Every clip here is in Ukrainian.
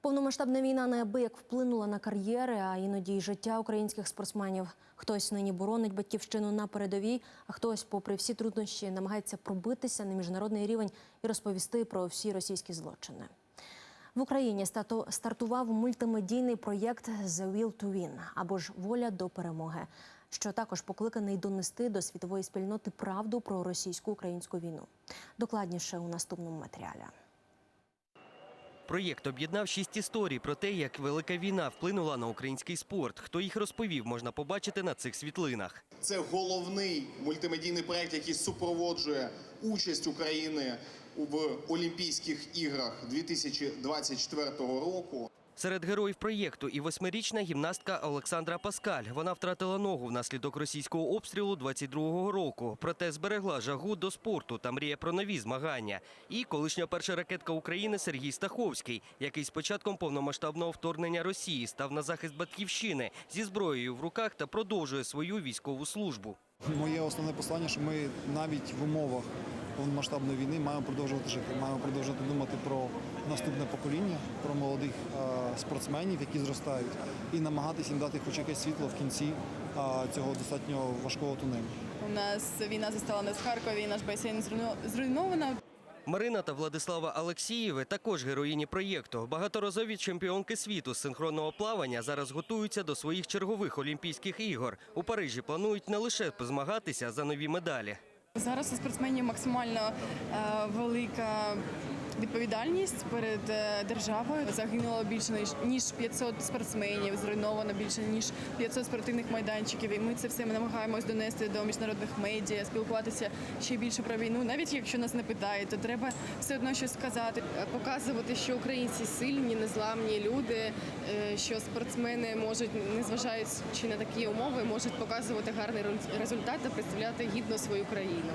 Повномасштабна війна неабияк вплинула на кар'єри, а іноді й життя українських спортсменів. Хтось нині боронить батьківщину на передовій, а хтось, попри всі труднощі, намагається пробитися на міжнародний рівень і розповісти про всі російські злочини. В Україні стартував мультимедійний проєкт «The Will to Win» або ж Воля до перемоги, що також покликаний донести до світової спільноти правду про російсько-українську війну. Докладніше у наступному матеріалі. Проєкт об'єднав шість історій про те, як велика війна вплинула на український спорт. Хто їх розповів, можна побачити на цих світлинах. Це головний мультимедійний проект, який супроводжує участь України в Олімпійських іграх 2024 року. Серед героїв проєкту і восьмирічна гімнастка Олександра Паскаль. Вона втратила ногу внаслідок російського обстрілу 22-го року. Проте зберегла жагу до спорту та мріє про нові змагання. І колишня перша ракетка України Сергій Стаховський, який з початком повномасштабного вторгнення Росії став на захист батьківщини зі зброєю в руках та продовжує свою військову службу. Моє основне послання, що ми навіть в умовах повномасштабної війни маємо продовжувати жити, маємо продовжувати думати про наступне покоління, про молодих е, спортсменів, які зростають, і намагатися їм дати хоч якесь світло в кінці е, цього достатньо важкого тунелю. У нас війна застала нас в Харкові, наш басейн зруйно- зруйновано. Марина та Владислава Алексієви також героїні проєкту. Багаторазові чемпіонки світу з синхронного плавання зараз готуються до своїх чергових Олімпійських ігор. У Парижі планують не лише позмагатися за нові медалі. Зараз у спортсменів максимально е, велика відповідальність перед е, державою. Загинуло більше ніж- ніж 500 спортсменів, зруйновано більше ніж 500 спортивних майданчиків. І ми це все намагаємось донести до міжнародних медіа, спілкуватися ще більше про війну. Навіть якщо нас не питають, то треба все одно щось сказати. показувати, що українці сильні, незламні люди, е, що спортсмени можуть, незважаючи на такі умови, можуть показувати гарний рез- результат та представляти гідно свою країну.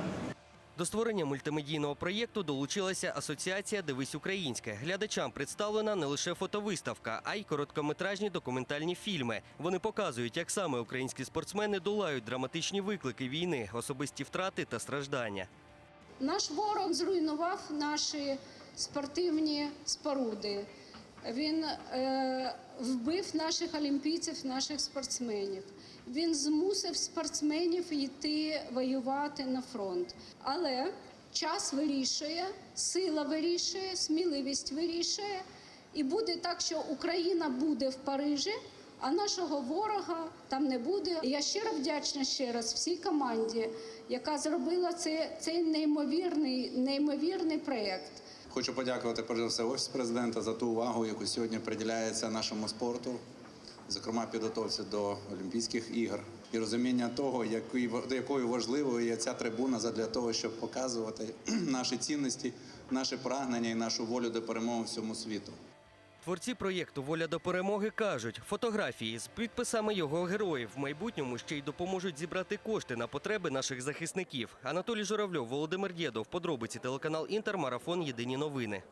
До створення мультимедійного проєкту долучилася асоціація Дивись українське. Глядачам представлена не лише фотовиставка, а й короткометражні документальні фільми. Вони показують, як саме українські спортсмени долають драматичні виклики війни, особисті втрати та страждання. Наш ворог зруйнував наші спортивні споруди. Він е, вбив наших олімпійців, наших спортсменів. Він змусив спортсменів йти воювати на фронт. Але час вирішує, сила вирішує, сміливість вирішує. І буде так, що Україна буде в Парижі, а нашого ворога там не буде. Я щиро вдячна ще раз всій команді, яка зробила це, цей неймовірний, неймовірний проєкт. Хочу подякувати перш за все офіс президента за ту увагу, яку сьогодні приділяється нашому спорту, зокрема підготовці до Олімпійських ігор, і розуміння того, якою важливою є ця трибуна задля того, щоб показувати наші цінності, наші прагнення і нашу волю до перемоги всьому світу. Творці проєкту Воля до перемоги кажуть, фотографії з підписами його героїв в майбутньому ще й допоможуть зібрати кошти на потреби наших захисників. Анатолій Журавльов, Володимир Дєдов, подробиці телеканал Інтер, марафон Єдині новини.